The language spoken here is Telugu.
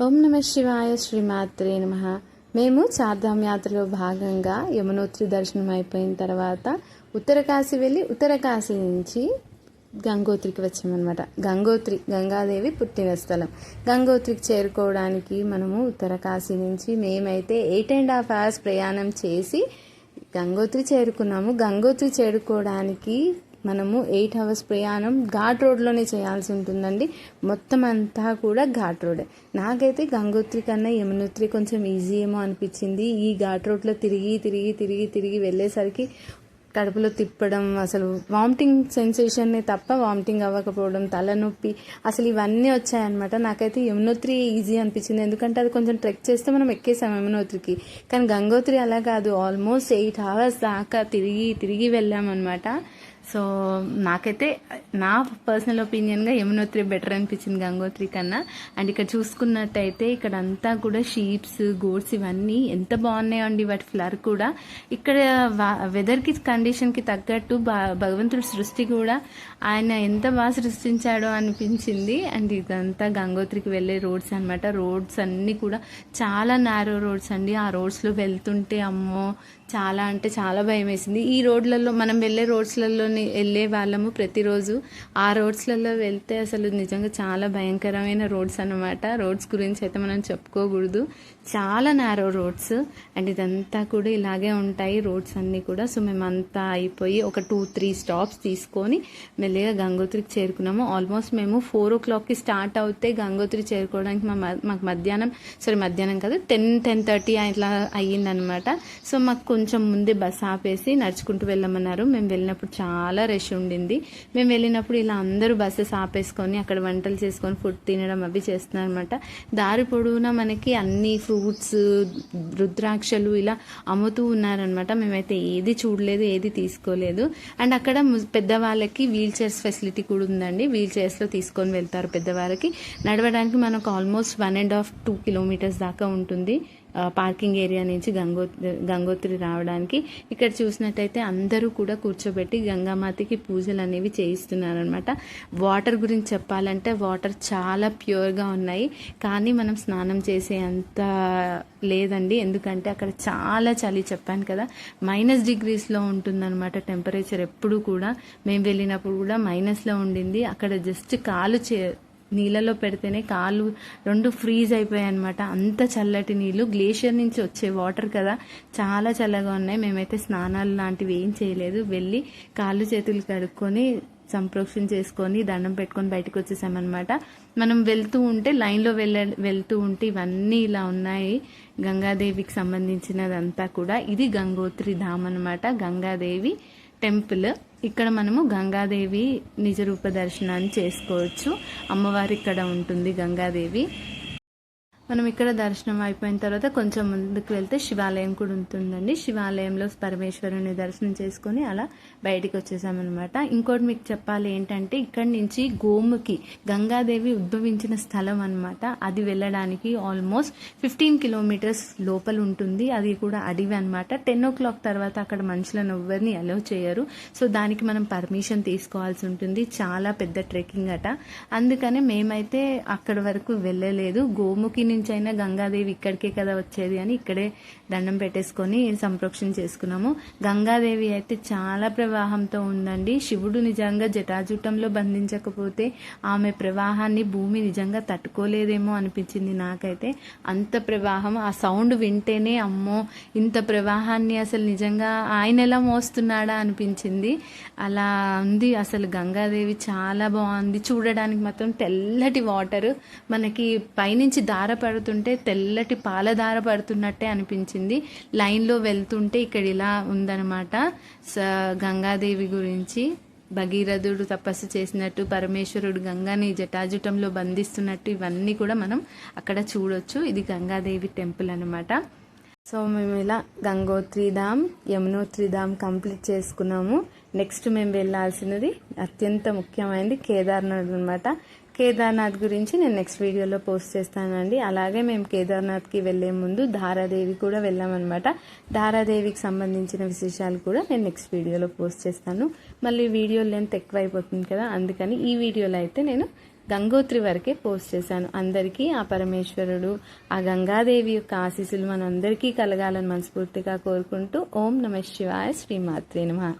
ఓం నమ శివాయ శ్రీమాత్రే నమ. మేము చార్ధామ్ యాత్రలో భాగంగా యమునోత్రి దర్శనం అయిపోయిన తర్వాత ఉత్తరకాశి వెళ్ళి ఉత్తరకాశి నుంచి గంగోత్రికి వచ్చామన్నమాట. గంగోత్రి గంగాదేవి పుట్టిన స్థలం. గంగోత్రికి చేరుకోవడానికి మనము ఉత్తరకాశి నుంచి మేమైతే ఎయిట్ అండ్ హాఫ్ అవర్స్ ప్రయాణం చేసి గంగోత్రి చేరుకున్నాము. గంగోత్రి చేరుకోవడానికి మనము ఎయిట్ అవర్స్ ప్రయాణం ఘాట్ రోడ్లోనే చేయాల్సి ఉంటుందండి. మొత్తం అంతా కూడా ఘాట్ రోడ్. నాకైతే గంగోత్రి కన్నా యమునోత్రి కొంచెం ఈజీ ఏమో అనిపించింది. ఈ ఘాట్ రోడ్లో తిరిగి తిరిగి తిరిగి తిరిగి వెళ్ళేసరికి కడుపులో తిప్పడం అసలు వామిటింగ్ సెన్సేషన్నే తప్ప వామిటింగ్ అవ్వకపోవడం తలనొప్పి అసలు ఇవన్నీ వచ్చాయన్నమాట. నాకైతే యమునోత్రి ఈజీ అనిపించింది. ఎందుకంటే అది కొంచెం ట్రెక్ చేస్తే మనం ఎక్కేసాం యమునోత్రికి. కానీ గంగోత్రి అలా కాదు. ఆల్మోస్ట్ ఎయిట్ అవర్స్ దాకా తిరిగి తిరిగి వెళ్ళామన్నమాట. సో నాకైతే నా పర్సనల్ ఒపీనియన్గా యమునోత్రి బెటర్ అనిపించింది గంగోత్రి కన్నా. అండ్ ఇక్కడ చూసుకున్నట్టయితే ఇక్కడ అంతా కూడా షీప్స్ గోడ్స్ ఇవన్నీ ఎంత బాగున్నాయండి వాటి ఫ్లర్ కూడా. ఇక్కడ వెదర్కి కండిషన్కి తగ్గట్టు భగవంతుడి సృష్టి కూడా ఆయన ఎంత బాగా సృష్టించాడో అనిపించింది. అండ్ ఇదంతా గంగోత్రికి వెళ్ళే రోడ్స్ అనమాట రోడ్స్ అన్నీ కూడా చాలా నారో రోడ్స్ అండి. ఆ రోడ్స్లో వెళ్తుంటే అమ్మో చాలా అంటే చాలా భయం వేసింది ఈ రోడ్లలో మనం వెళ్ళే రోడ్స్లలోని వెళ్ళే వాళ్ళము ప్రతిరోజు. ఆ రోడ్స్లలో వెళ్తే అసలు నిజంగా చాలా భయంకరమైన రోడ్స్ అనమాట రోడ్స్ గురించి అయితే మనం చెప్పుకోకూడదు. చాలా నారో రోడ్స్ అండ్ ఇదంతా కూడా ఇలాగే ఉంటాయి. రోడ్స్ అన్నీ కూడా. సో మేమంతా అయిపోయి ఒక టూ త్రీ స్టాప్స్ తీసుకొని మెల్లిగా గంగోత్రికి చేరుకున్నాము. ఆల్మోస్ట్ మేము ఫోర్ ఓ క్లాక్కి స్టార్ట్ అవుతే గంగోత్రి చేరుకోవడానికి మా మాకు మధ్యాహ్నం సారీ మధ్యాహ్నం కాదు టెన్ టెన్ థర్టీ అట్లా అయ్యిందనమాట సో మాకు కొంచెం ముందే బస్ ఆపేసి నడుచుకుంటూ వెళ్ళమన్నారు. మేము వెళ్ళినప్పుడు చాలా రష్ ఉండింది. మేము వెళ్ళినప్పుడు ఇలా అందరూ బస్సెస్ ఆపేసుకొని అక్కడ వంటలు చేసుకొని ఫుడ్ తినడం అవి చేస్తున్నారు అనమాట దారి పొడవునా మనకి అన్ని ఫ్రూట్స్ రుద్రాక్షలు ఇలా అమ్ముతూ ఉన్నారనమాట మేమైతే ఏది చూడలేదు ఏది తీసుకోలేదు. అండ్ అక్కడ పెద్దవాళ్ళకి వీల్ చైర్స్ ఫెసిలిటీ కూడా ఉందండి. వీల్ చైర్స్లో తీసుకొని వెళ్తారు పెద్దవాళ్ళకి. నడవడానికి మనకు almost one and half two kilometres దాకా ఉంటుంది. పార్కింగ్ ఏరియా నుంచి గంగోత్రి గంగోత్రి రావడానికి. ఇక్కడ చూసినట్టయితే అందరూ కూడా కూర్చోబెట్టి గంగామాతకి పూజలు అనేవి చేయిస్తున్నారనమాట వాటర్ గురించి చెప్పాలంటే వాటర్ చాలా ప్యూర్గా ఉన్నాయి. కానీ మనం స్నానం చేసే అంత లేదండి. ఎందుకంటే అక్కడ చాలా చలి చెప్పాను కదా. మైనస్ డిగ్రీస్లో ఉంటుందన్నమాట టెంపరేచర్ ఎప్పుడు కూడా. మేము వెళ్ళినప్పుడు కూడా మైనస్లో ఉండింది. అక్కడ జస్ట్ కాలు చే నీళ్ళలో పెడితేనే కాళ్ళు రెండు ఫ్రీజ్ అయిపోయాయి అనమాట అంత చల్లటి నీళ్ళు. గ్లేషియర్ నుంచి వచ్చే వాటర్ కదా. చాలా చల్లగా ఉన్నాయి. మేమైతే స్నానాలు లాంటివి ఏం చేయలేదు. వెళ్ళి కాళ్ళు చేతులు కడుక్కొని సంప్రోక్షణ చేసుకొని దండం పెట్టుకొని బయటకు వచ్చేసామన్నమాట. మనం వెళ్తూ ఉంటే లైన్లో వెళ్ళ వెళ్తూ ఉంటే ఇవన్నీ ఇలా ఉన్నాయి. గంగాదేవికి సంబంధించినదంతా కూడా. ఇది గంగోత్రి ధామ్ అనమాట గంగాదేవి టెంపుల్. ఇక్కడ మనము గంగాదేవి నిజరూప దర్శనాన్ని చేసుకోవచ్చు. అమ్మవారి ఇక్కడ ఉంటుంది గంగాదేవి. మనం ఇక్కడ దర్శనం అయిపోయిన తర్వాత కొంచెం ముందుకు వెళ్తే శివాలయం కూడా ఉంటుందండి. శివాలయంలో పరమేశ్వరుని దర్శనం చేసుకొని అలా బయటికి వచ్చేసామన్నమాట. ఇంకోటి మీకు చెప్పాలి ఏంటంటే ఇక్కడి నుంచి గోముకి గంగాదేవి ఉద్భవించిన స్థలం అనమాట అది వెళ్ళడానికి ఆల్మోస్ట్ ఫిఫ్టీన్ కిలోమీటర్స్ లోపల ఉంటుంది. అది కూడా అడవి అనమాట టెన్ ఓ క్లాక్ తర్వాత అక్కడ మనుషులను ఎవరిని అలౌ చేయరు. సో దానికి మనం పర్మిషన్ తీసుకోవాల్సి ఉంటుంది. చాలా పెద్ద ట్రెక్కింగ్ అట. అందుకనే మేమైతే అక్కడ వరకు వెళ్ళలేదు. గోముకి నుంచి అయినా గంగాదేవి ఇక్కడికే కదా వచ్చేది అని ఇక్కడే దండం పెట్టేసుకొని సంప్రోక్షణ చేసుకున్నాము. గంగాదేవి అయితే చాలా ప్రవాహంతో ఉందండి. శివుడు నిజంగా జటాజుటంలో బంధించకపోతే ఆమె ప్రవాహాన్ని భూమి నిజంగా తట్టుకోలేదేమో అనిపించింది నాకైతే. అంత ప్రవాహం ఆ సౌండ్ వింటేనే అమ్మో ఇంత ప్రవాహాన్ని అసలు నిజంగా ఆయన ఎలా మోస్తున్నాడా అనిపించింది. అలా ఉంది. అసలు గంగాదేవి చాలా బాగుంది. చూడడానికి మాత్రం తెల్లటి వాటర్. మనకి పైనుంచి దార పడుతుంటే తెల్లటి పాలధార పడుతున్నట్టే అనిపించింది. లైన్లో వెళ్తుంటే ఇక్కడ ఇలా ఉందన్నమాట. గంగాదేవి గురించి భగీరథుడు తపస్సు చేసినట్టు పరమేశ్వరుడు గంగాని జటాజుటంలో బంధిస్తున్నట్టు ఇవన్నీ కూడా మనం అక్కడ చూడొచ్చు. ఇది గంగాదేవి టెంపుల్ అనమాట సో మేము ఇలా గంగోత్రి ధామ్ యమునోత్రి ధామ్ కంప్లీట్ చేసుకున్నాము. నెక్స్ట్ మేము వెళ్ళాల్సినది అత్యంత ముఖ్యమైనది కేదార్నాథ్ అనమాట కేదార్నాథ్ గురించి నేను నెక్స్ట్ వీడియోలో పోస్ట్ చేస్తానండి. అలాగే మేము కేదార్నాథ్కి వెళ్ళే ముందు ధారాదేవి కూడా వెళ్ళామన్నమాట. ధారాదేవికి సంబంధించిన విశేషాలు కూడా నేను నెక్స్ట్ వీడియోలో పోస్ట్ చేస్తాను. మళ్ళీ వీడియో లెంత్ ఎక్కువ అయిపోతుంది కదా అందుకని ఈ వీడియోలో అయితే నేను గంగోత్రి వరకే పోస్ట్ చేశాను. అందరికీ ఆ పరమేశ్వరుడు ఆ గంగాదేవి యొక్క ఆశీస్సులు మనందరికీ కలగాలని మనస్ఫూర్తిగా కోరుకుంటూ ఓం నమ శివాయ శ్రీమాత్రే నమ.